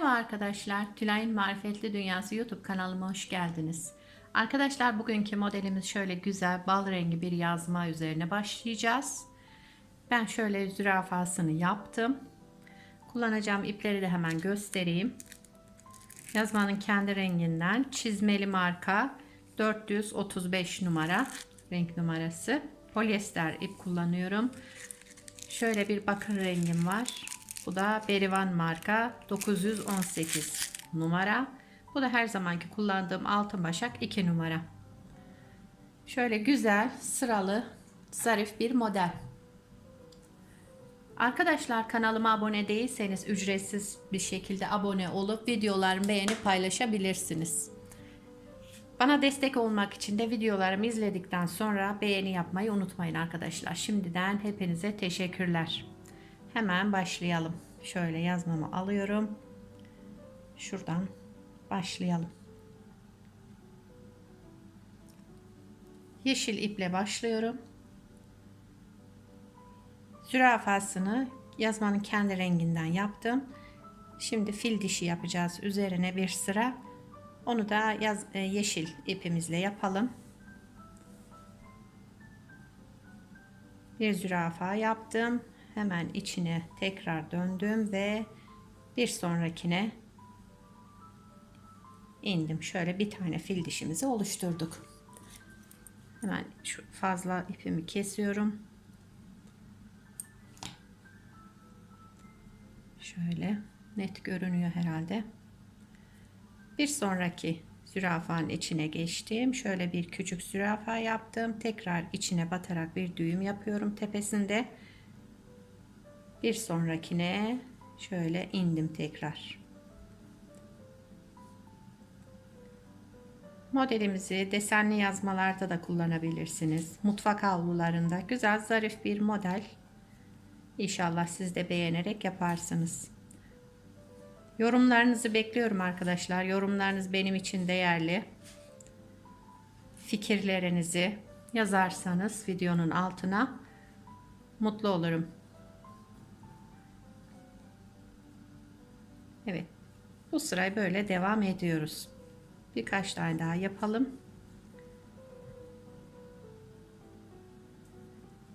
Merhaba arkadaşlar, Tülay'ın Marifetli Dünyası YouTube kanalıma hoş geldiniz. Arkadaşlar bugünkü modelimiz şöyle güzel bal rengi bir yazma üzerine başlayacağız. Ben şöyle zürafasını yaptım. Kullanacağım ipleri de hemen göstereyim. Yazmanın kendi renginden çizmeli marka 435 numara renk numarası. Polyester ip kullanıyorum. Şöyle bir bakır rengim var. Bu da Berivan marka 918 numara. Bu da her zamanki kullandığım altın başak 2 numara. Şöyle güzel, sıralı, zarif bir model. Arkadaşlar kanalıma abone değilseniz ücretsiz bir şekilde abone olup videolarımı beğenip paylaşabilirsiniz. Bana destek olmak için de videolarımı izledikten sonra beğeni yapmayı unutmayın arkadaşlar. Şimdiden hepinize teşekkürler. Hemen başlayalım. Şöyle yazmamı alıyorum. Şuradan başlayalım. Yeşil iple başlıyorum. Zürafasını yazmanın kendi renginden yaptım. Şimdi fil dişi yapacağız. Üzerine bir sıra. Onu da yaz, e, yeşil ipimizle yapalım. Bir zürafa yaptım. Hemen içine tekrar döndüm ve bir sonrakine indim. Şöyle bir tane fil dişimizi oluşturduk. Hemen şu fazla ipimi kesiyorum. Şöyle net görünüyor herhalde. Bir sonraki zürafanın içine geçtim. Şöyle bir küçük zürafa yaptım. Tekrar içine batarak bir düğüm yapıyorum tepesinde. Bir sonrakine şöyle indim tekrar. Modelimizi desenli yazmalarda da kullanabilirsiniz. Mutfak havlularında güzel zarif bir model. İnşallah siz de beğenerek yaparsınız. Yorumlarınızı bekliyorum arkadaşlar. Yorumlarınız benim için değerli. Fikirlerinizi yazarsanız videonun altına mutlu olurum. Evet. Bu sırayı böyle devam ediyoruz. Birkaç tane daha yapalım.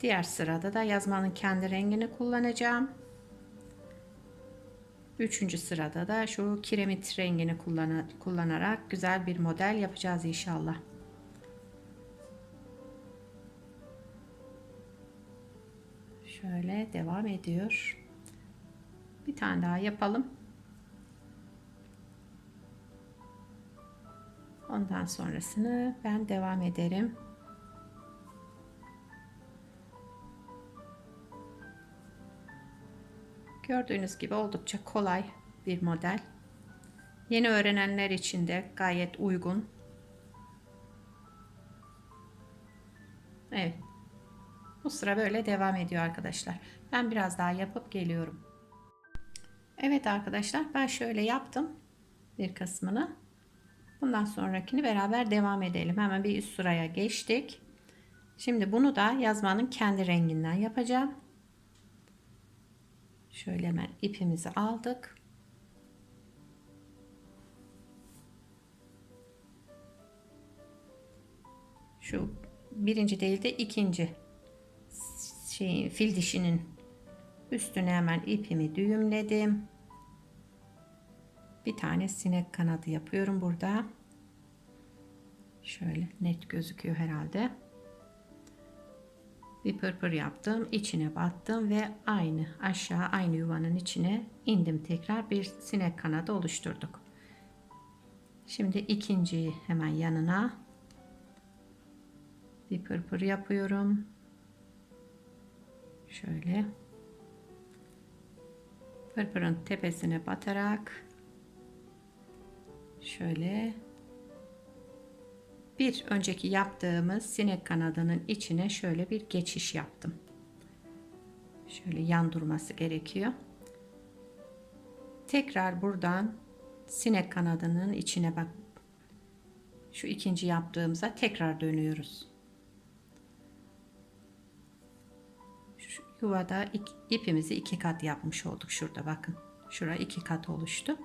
Diğer sırada da yazmanın kendi rengini kullanacağım. Üçüncü sırada da şu kiremit rengini kullanarak güzel bir model yapacağız inşallah. Şöyle devam ediyor. Bir tane daha yapalım. Ondan sonrasını ben devam ederim. Gördüğünüz gibi oldukça kolay bir model. Yeni öğrenenler için de gayet uygun. Evet. Bu sıra böyle devam ediyor arkadaşlar. Ben biraz daha yapıp geliyorum. Evet arkadaşlar ben şöyle yaptım bir kısmını. Bundan sonrakini beraber devam edelim. Hemen bir üst sıraya geçtik. Şimdi bunu da yazmanın kendi renginden yapacağım. Şöyle hemen ipimizi aldık. Şu birinci değil de ikinci şey, fil dişinin üstüne hemen ipimi düğümledim. Bir tane sinek kanadı yapıyorum burada. Şöyle net gözüküyor herhalde. Bir pırpır yaptım içine battım ve aynı aşağı aynı yuvanın içine indim. Tekrar bir sinek kanadı oluşturduk. Şimdi ikinciyi hemen yanına bir pırpır yapıyorum. Şöyle pırpırın tepesine batarak şöyle bir önceki yaptığımız sinek kanadının içine şöyle bir geçiş yaptım. Şöyle yan durması gerekiyor. Tekrar buradan sinek kanadının içine bak. Şu ikinci yaptığımıza tekrar dönüyoruz. Şu yuvada ipimizi iki kat yapmış olduk şurada bakın. Şura iki kat oluştu.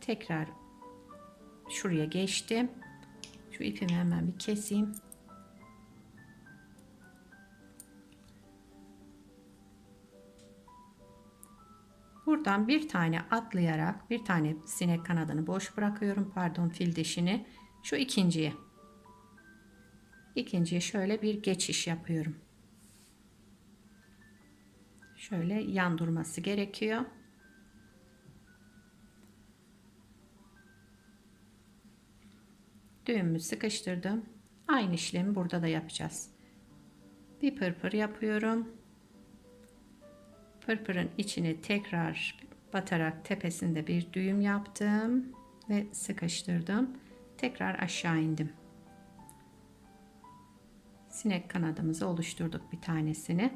Tekrar şuraya geçtim. Şu ipimi hemen bir keseyim. Buradan bir tane atlayarak bir tane sinek kanadını boş bırakıyorum. Pardon fil dişini. Şu ikinciye. İkinciye şöyle bir geçiş yapıyorum. Şöyle yan durması gerekiyor. Düğümü sıkıştırdım. Aynı işlemi burada da yapacağız. Bir pırpır yapıyorum. Pırpırın içine tekrar batarak tepesinde bir düğüm yaptım ve sıkıştırdım. Tekrar aşağı indim. Sinek kanadımızı oluşturduk bir tanesini.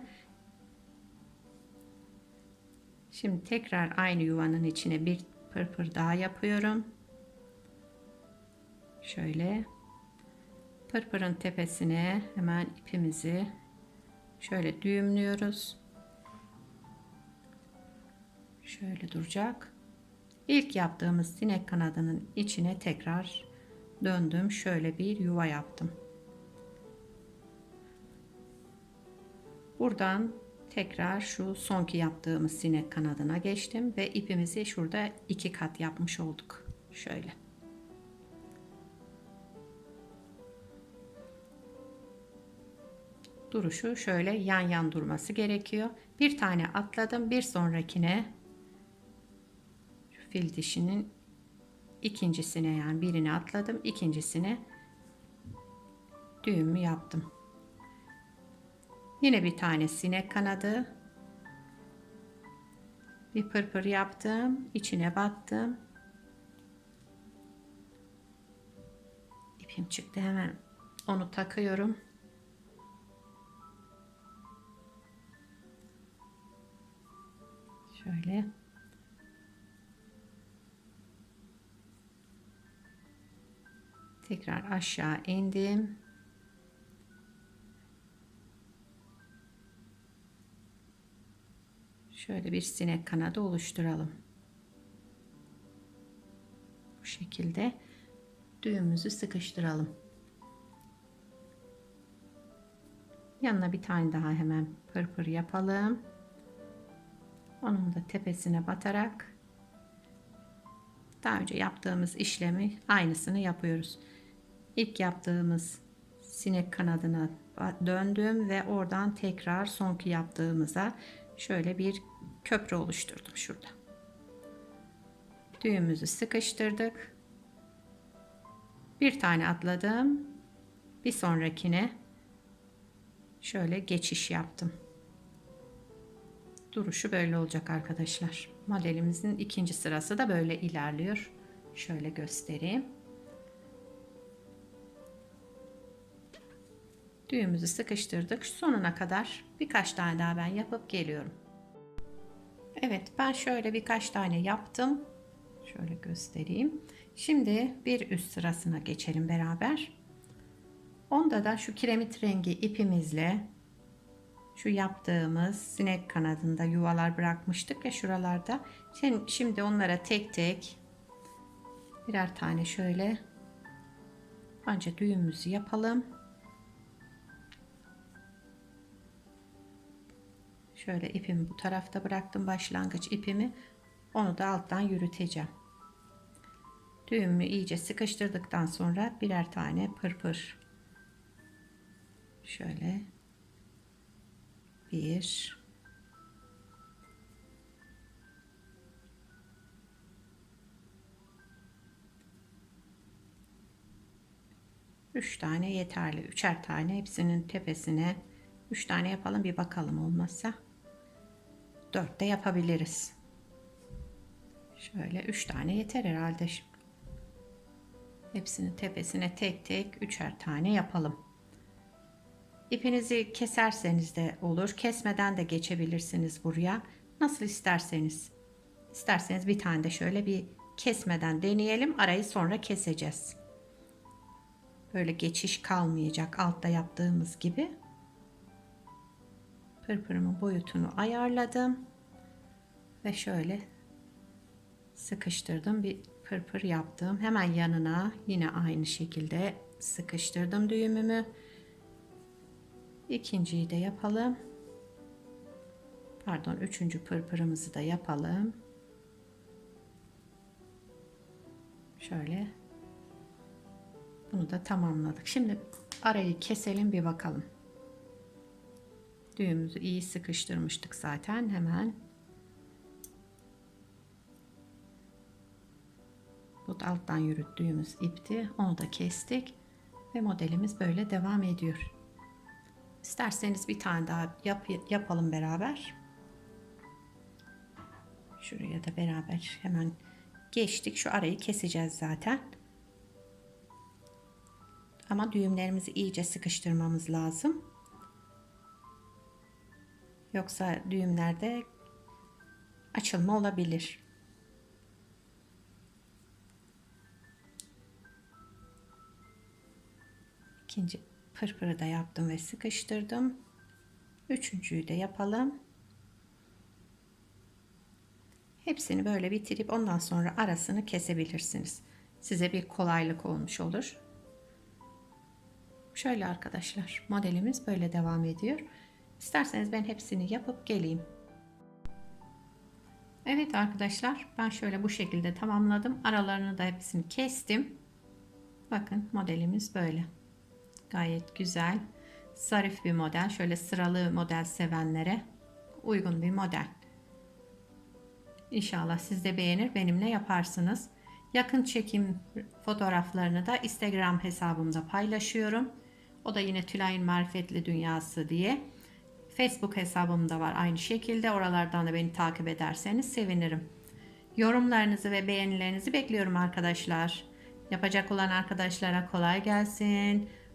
Şimdi tekrar aynı yuvanın içine bir pırpır daha yapıyorum. Şöyle pırpırın tepesine hemen ipimizi şöyle düğümlüyoruz. Şöyle duracak. İlk yaptığımız sinek kanadının içine tekrar döndüm. Şöyle bir yuva yaptım. Buradan tekrar şu sonki yaptığımız sinek kanadına geçtim ve ipimizi şurada iki kat yapmış olduk. Şöyle. Duruşu şöyle yan yan durması gerekiyor. Bir tane atladım. Bir sonrakine fil dişinin ikincisine yani birini atladım. ikincisine düğümü yaptım. Yine bir tane sinek kanadı. Bir pırpır yaptım. içine battım. İpim çıktı hemen onu takıyorum. Şöyle. Tekrar aşağı indim. Şöyle bir sinek kanadı oluşturalım. Bu şekilde düğümümüzü sıkıştıralım. Yanına bir tane daha hemen pırpır yapalım. Onun da tepesine batarak daha önce yaptığımız işlemi aynısını yapıyoruz. İlk yaptığımız sinek kanadına döndüm ve oradan tekrar sonki yaptığımıza şöyle bir köprü oluşturdum şurada. Düğümümüzü sıkıştırdık. Bir tane atladım. Bir sonrakine şöyle geçiş yaptım. Duruşu böyle olacak arkadaşlar. Modelimizin ikinci sırası da böyle ilerliyor. Şöyle göstereyim. Düğümüzü sıkıştırdık. Sonuna kadar birkaç tane daha ben yapıp geliyorum. Evet ben şöyle birkaç tane yaptım. Şöyle göstereyim. Şimdi bir üst sırasına geçelim beraber. Onda da şu kiremit rengi ipimizle şu yaptığımız sinek kanadında yuvalar bırakmıştık ya şuralarda. Şimdi onlara tek tek birer tane şöyle önce düğümümüzü yapalım. Şöyle ipimi bu tarafta bıraktım başlangıç ipimi. Onu da alttan yürüteceğim. Düğümü iyice sıkıştırdıktan sonra birer tane pırpır. Şöyle bir üç tane yeterli. Üçer tane hepsinin tepesine üç tane yapalım bir bakalım olmazsa. 4 de yapabiliriz. Şöyle 3 tane yeter herhalde. Hepsinin tepesine tek tek üçer tane yapalım. İpinizi keserseniz de olur. Kesmeden de geçebilirsiniz buraya. Nasıl isterseniz. İsterseniz bir tane de şöyle bir kesmeden deneyelim. Arayı sonra keseceğiz. Böyle geçiş kalmayacak altta yaptığımız gibi pırpırımın boyutunu ayarladım ve şöyle sıkıştırdım bir pırpır yaptım. Hemen yanına yine aynı şekilde sıkıştırdım düğümümü. İkinciyi de yapalım. Pardon, üçüncü pırpırımızı da yapalım. Şöyle. Bunu da tamamladık. Şimdi arayı keselim bir bakalım. Düğümümüzü iyi sıkıştırmıştık zaten. Hemen bu alttan yürüttüğümüz ipti. Onu da kestik ve modelimiz böyle devam ediyor. İsterseniz bir tane daha yap, yapalım beraber. Şuraya da beraber hemen geçtik. Şu arayı keseceğiz zaten. Ama düğümlerimizi iyice sıkıştırmamız lazım. Yoksa düğümlerde açılma olabilir. İkinci pırpırı da yaptım ve sıkıştırdım. Üçüncüyü de yapalım. Hepsini böyle bitirip ondan sonra arasını kesebilirsiniz. Size bir kolaylık olmuş olur. Şöyle arkadaşlar modelimiz böyle devam ediyor. İsterseniz ben hepsini yapıp geleyim. Evet arkadaşlar ben şöyle bu şekilde tamamladım. Aralarını da hepsini kestim. Bakın modelimiz böyle. Gayet güzel. Zarif bir model. Şöyle sıralı model sevenlere uygun bir model. İnşallah siz de beğenir benimle yaparsınız. Yakın çekim fotoğraflarını da Instagram hesabımda paylaşıyorum. O da yine Tülay'ın Marifetli Dünyası diye. Facebook hesabım da var aynı şekilde. Oralardan da beni takip ederseniz sevinirim. Yorumlarınızı ve beğenilerinizi bekliyorum arkadaşlar. Yapacak olan arkadaşlara kolay gelsin.